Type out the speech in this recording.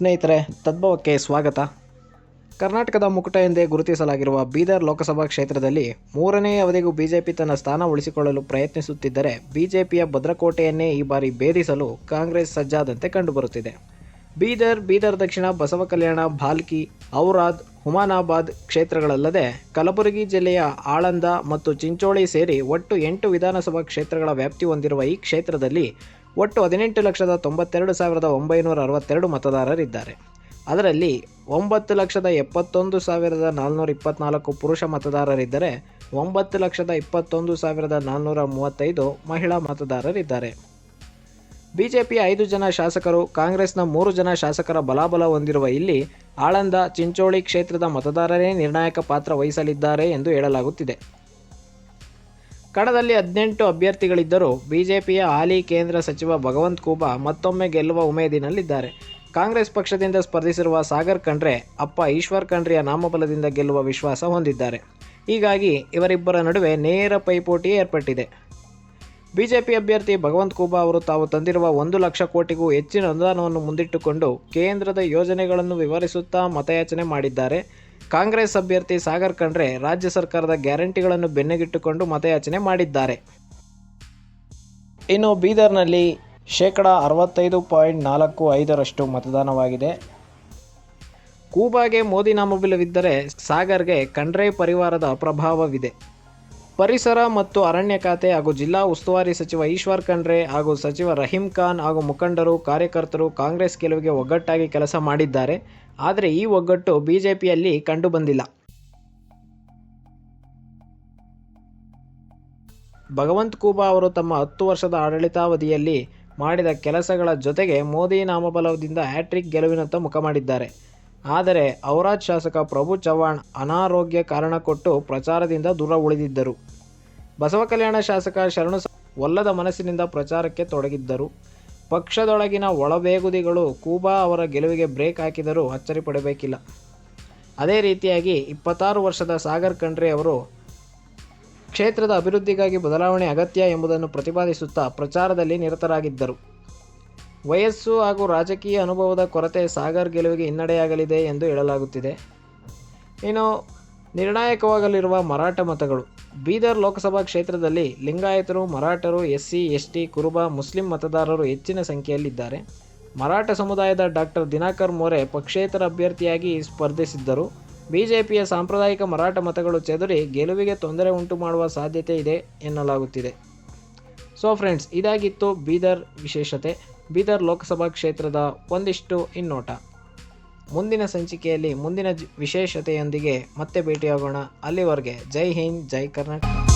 ಸ್ನೇಹಿತರೆ, ತದ್ಭವಕ್ಕೆ ಸ್ವಾಗತ. ಕರ್ನಾಟಕದ ಮುಕುಟ ಎಂದೇ ಗುರುತಿಸಲಾಗಿರುವ ಬೀದರ್ ಲೋಕಸಭಾ ಕ್ಷೇತ್ರದಲ್ಲಿ ಮೂರನೇ ಅವಧಿಗೂ ಬಿಜೆಪಿ ತನ್ನ ಸ್ಥಾನ ಉಳಿಸಿಕೊಳ್ಳಲು ಪ್ರಯತ್ನಿಸುತ್ತಿದ್ದರೆ ಬಿಜೆಪಿಯ ಭದ್ರಕೋಟೆಯನ್ನೇ ಈ ಬಾರಿ ಭೇದಿಸಲು ಕಾಂಗ್ರೆಸ್ ಸಜ್ಜಾದಂತೆ ಕಂಡುಬರುತ್ತಿದೆ. ಬೀದರ್ ಬೀದರ್ ದಕ್ಷಿಣ ಬಸವ ಕಲ್ಯಾಣ ಭಾಲ್ಕಿ ಔರಾದ್, ಹುಮಾನಾಬಾದ್ ಕ್ಷೇತ್ರಗಳಲ್ಲದೆ ಕಲಬುರಗಿ ಜಿಲ್ಲೆಯ ಆಳಂದ ಮತ್ತು ಚಿಂಚೋಳಿ ಸೇರಿ ಒಟ್ಟು ಎಂಟು ವಿಧಾನಸಭಾ ಕ್ಷೇತ್ರಗಳ ವ್ಯಾಪ್ತಿ ಹೊಂದಿರುವ ಈ ಕ್ಷೇತ್ರದಲ್ಲಿ ಒಟ್ಟು ಹದಿನೆಂಟು ಲಕ್ಷದ ತೊಂಬತ್ತೆರಡು ಸಾವಿರದ ಒಂಬೈನೂರ ಅರವತ್ತೆರಡು ಮತದಾರರಿದ್ದಾರೆ. ಅದರಲ್ಲಿ ಒಂಬತ್ತು ಲಕ್ಷದ ಎಪ್ಪತ್ತೊಂದು ಸಾವಿರದ ನಾಲ್ನೂರ ಇಪ್ಪತ್ನಾಲ್ಕು ಪುರುಷ ಮತದಾರರಿದ್ದರೆ, ಒಂಬತ್ತು ಲಕ್ಷದ ಇಪ್ಪತ್ತೊಂದು ಸಾವಿರದ ನಾಲ್ನೂರ ಮೂವತ್ತೈದು ಮಹಿಳಾ ಮತದಾರರಿದ್ದಾರೆ. ಬಿಜೆಪಿಯ ಐದು ಜನ ಶಾಸಕರು, ಕಾಂಗ್ರೆಸ್ನ ಮೂರು ಜನ ಶಾಸಕರ ಬಲಾಬಲ ಹೊಂದಿರುವ ಇಲ್ಲಿ ಆಳಂದ ಚಿಂಚೋಳಿ ಕ್ಷೇತ್ರದ ಮತದಾರರೇ ನಿರ್ಣಾಯಕ ಪಾತ್ರ ವಹಿಸಲಿದ್ದಾರೆ ಎಂದು ಹೇಳಲಾಗುತ್ತಿದೆ. ಕಣದಲ್ಲಿ ಹದಿನೆಂಟು ಅಭ್ಯರ್ಥಿಗಳಿದ್ದರೂ ಬಿಜೆಪಿಯ ಹಾಲಿ ಕೇಂದ್ರ ಸಚಿವ ಭಗವಂತ್ ಖೂಬಾ ಮತ್ತೊಮ್ಮೆ ಗೆಲ್ಲುವ ಉಮೇದಿನಲ್ಲಿದ್ದಾರೆ. ಕಾಂಗ್ರೆಸ್ ಪಕ್ಷದಿಂದ ಸ್ಪರ್ಧಿಸಿರುವ ಸಾಗರ್ ಖಂಡ್ರೆ, ಅಪ್ಪ ಈಶ್ವರ್ ಖಂಡ್ರೆಯ ನಾಮಬಲದಿಂದ ಗೆಲ್ಲುವ ವಿಶ್ವಾಸ ಹೊಂದಿದ್ದಾರೆ. ಹೀಗಾಗಿ ಇವರಿಬ್ಬರ ನಡುವೆ ನೇರ ಪೈಪೋಟಿ ಏರ್ಪಟ್ಟಿದೆ. ಬಿಜೆಪಿ ಅಭ್ಯರ್ಥಿ ಭಗವಂತ್ ಖೂಬಾ ಅವರು ತಾವು ತಂದಿರುವ ಒಂದು ಲಕ್ಷ ಕೋಟಿಗೂ ಹೆಚ್ಚಿನ ಅನುದಾನವನ್ನು ಮುಂದಿಟ್ಟುಕೊಂಡು ಕೇಂದ್ರದ ಯೋಜನೆಗಳನ್ನು ವಿವರಿಸುತ್ತಾ ಮತಯಾಚನೆ ಮಾಡಿದ್ದಾರೆ. ಕಾಂಗ್ರೆಸ್ ಅಭ್ಯರ್ಥಿ ಸಾಗರ್ ಖಂಡ್ರೆ ರಾಜ್ಯ ಸರ್ಕಾರದ ಗ್ಯಾರಂಟಿಗಳನ್ನು ಬೆನ್ನೆಗಿಟ್ಟುಕೊಂಡು ಮತಯಾಚನೆ ಮಾಡಿದ್ದಾರೆ. ಇನ್ನು ಬೀದರ್ನಲ್ಲಿ ಶೇಕಡ ಅರವತ್ತೈದು ಪಾಯಿಂಟ್ ನಾಲ್ಕು ಐದರಷ್ಟು ಮತದಾನವಾಗಿದೆ. ಕೂಬಾಗೆ ಮೋದಿ ನಾಮಬಿಲವಿದ್ದರೆ ಸಾಗರ್ಗೆ ಖಂಡ್ರೆ ಪರಿವಾರದ ಪ್ರಭಾವವಿದೆ ಪರಿಸರ ಮತ್ತು ಅರಣ್ಯ ಖಾತೆ ಹಾಗೂ ಜಿಲ್ಲಾ ಉಸ್ತುವಾರಿ ಸಚಿವ ಈಶ್ವರ್ ಖಂಡ್ರೆ ಹಾಗೂ ಸಚಿವ ರಹೀಂ ಖಾನ್ ಹಾಗೂ ಮುಖಂಡರು, ಕಾರ್ಯಕರ್ತರು ಕಾಂಗ್ರೆಸ್ ಗೆಲುವಿಗೆ ಒಗ್ಗಟ್ಟಾಗಿ ಕೆಲಸ ಮಾಡಿದ್ದಾರೆ. ಆದರೆ ಈ ಒಗ್ಗಟ್ಟು ಬಿಜೆಪಿಯಲ್ಲಿ ಕಂಡುಬಂದಿಲ್ಲ. ಭಗವಂತ ಕೂಬಾ ಅವರು ತಮ್ಮ ಹತ್ತು ವರ್ಷದ ಆಡಳಿತಾವಧಿಯಲ್ಲಿ ಮಾಡಿದ ಕೆಲಸಗಳ ಜೊತೆಗೆ ಮೋದಿ ನಾಮಬಲದಿಂದ ಹ್ಯಾಟ್ರಿಕ್ ಗೆಲುವಿನತ್ತ ಮುಖ ಮಾಡಿದ್ದಾರೆ. ಆದರೆ ಔರಾಜ್ ಶಾಸಕ ಪ್ರಭು ಚವ್ಹಾಣ್ ಅನಾರೋಗ್ಯ ಕಾರಣ ಕೊಟ್ಟು ಪ್ರಚಾರದಿಂದ ದೂರ ಉಳಿದಿದ್ದರು. ಬಸವ ಕಲ್ಯಾಣ ಶಾಸಕ ಶರಣು ಒಲ್ಲದ ಮನಸ್ಸಿನಿಂದ ಪ್ರಚಾರಕ್ಕೆ ತೊಡಗಿದ್ದರು. ಪಕ್ಷದೊಳಗಿನ ಒಳಬೇಗುದಿಗಳು ಕೂಬಾ ಅವರ ಗೆಲುವಿಗೆ ಬ್ರೇಕ್ ಹಾಕಿದರೂ ಅಚ್ಚರಿ ಪಡಬೇಕಿಲ್ಲ. ಅದೇ ರೀತಿಯಾಗಿ ಇಪ್ಪತ್ತಾರು ವರ್ಷದ ಸಾಗರ್ ಖಂಡ್ರೆ ಅವರು ಕ್ಷೇತ್ರದ ಅಭಿವೃದ್ಧಿಗಾಗಿ ಬದಲಾವಣೆ ಅಗತ್ಯ ಎಂಬುದನ್ನು ಪ್ರತಿಪಾದಿಸುತ್ತಾ ಪ್ರಚಾರದಲ್ಲಿ ನಿರತರಾಗಿದ್ದರು. ವಯಸ್ಸು ಹಾಗೂ ರಾಜಕೀಯ ಅನುಭವದ ಕೊರತೆ ಸಾಗರ್ ಗೆಲುವಿಗೆ ಹಿನ್ನಡೆಯಾಗಲಿದೆ ಎಂದು ಹೇಳಲಾಗುತ್ತಿದೆ. ಇನ್ನು ನಿರ್ಣಾಯಕವಾಗಲಿರುವ ಮರಾಠ ಮತಗಳು. ಬೀದರ್ ಲೋಕಸಭಾ ಕ್ಷೇತ್ರದಲ್ಲಿ ಲಿಂಗಾಯತರು, ಮರಾಠರು, ಎಸ್ಸಿ, ಎಸ್ಟಿ, ಕುರುಬ, ಮುಸ್ಲಿಂ ಮತದಾರರು ಹೆಚ್ಚಿನ ಸಂಖ್ಯೆಯಲ್ಲಿದ್ದಾರೆ. ಮರಾಠ ಸಮುದಾಯದ ಡಾಕ್ಟರ್ ದಿನಾಕರ್ ಮೋರೆ ಪಕ್ಷೇತರ ಅಭ್ಯರ್ಥಿಯಾಗಿ ಸ್ಪರ್ಧಿಸಿದ್ದರು. ಬಿಜೆಪಿಯ ಸಾಂಪ್ರದಾಯಿಕ ಮರಾಠ ಮತಗಳು ಚೆದರಿ ಗೆಲುವಿಗೆ ತೊಂದರೆ ಉಂಟು ಮಾಡುವ ಸಾಧ್ಯತೆ ಇದೆ ಎನ್ನಲಾಗುತ್ತಿದೆ. ಸೊ ಫ್ರೆಂಡ್ಸ್ ಇದಾಗಿತ್ತು ಬೀದರ್ ವಿಶೇಷತೆ. ಬೀದರ್ ಲೋಕಸಭಾ ಕ್ಷೇತ್ರದ ಒಂದಿಷ್ಟು ಇನ್ನೋಟ ಮುಂದಿನ ಸಂಚಿಕೆಯಲ್ಲಿ ಮುಂದಿನ ವಿಶೇಷತೆಯೊಂದಿಗೆ ಮತ್ತೆ ಭೇಟಿಯಾಗೋಣ. ಅಲ್ಲಿವರೆಗೆ ಜೈ ಹಿಂದ್ ಜೈ ಕರ್ನಾಟಕ.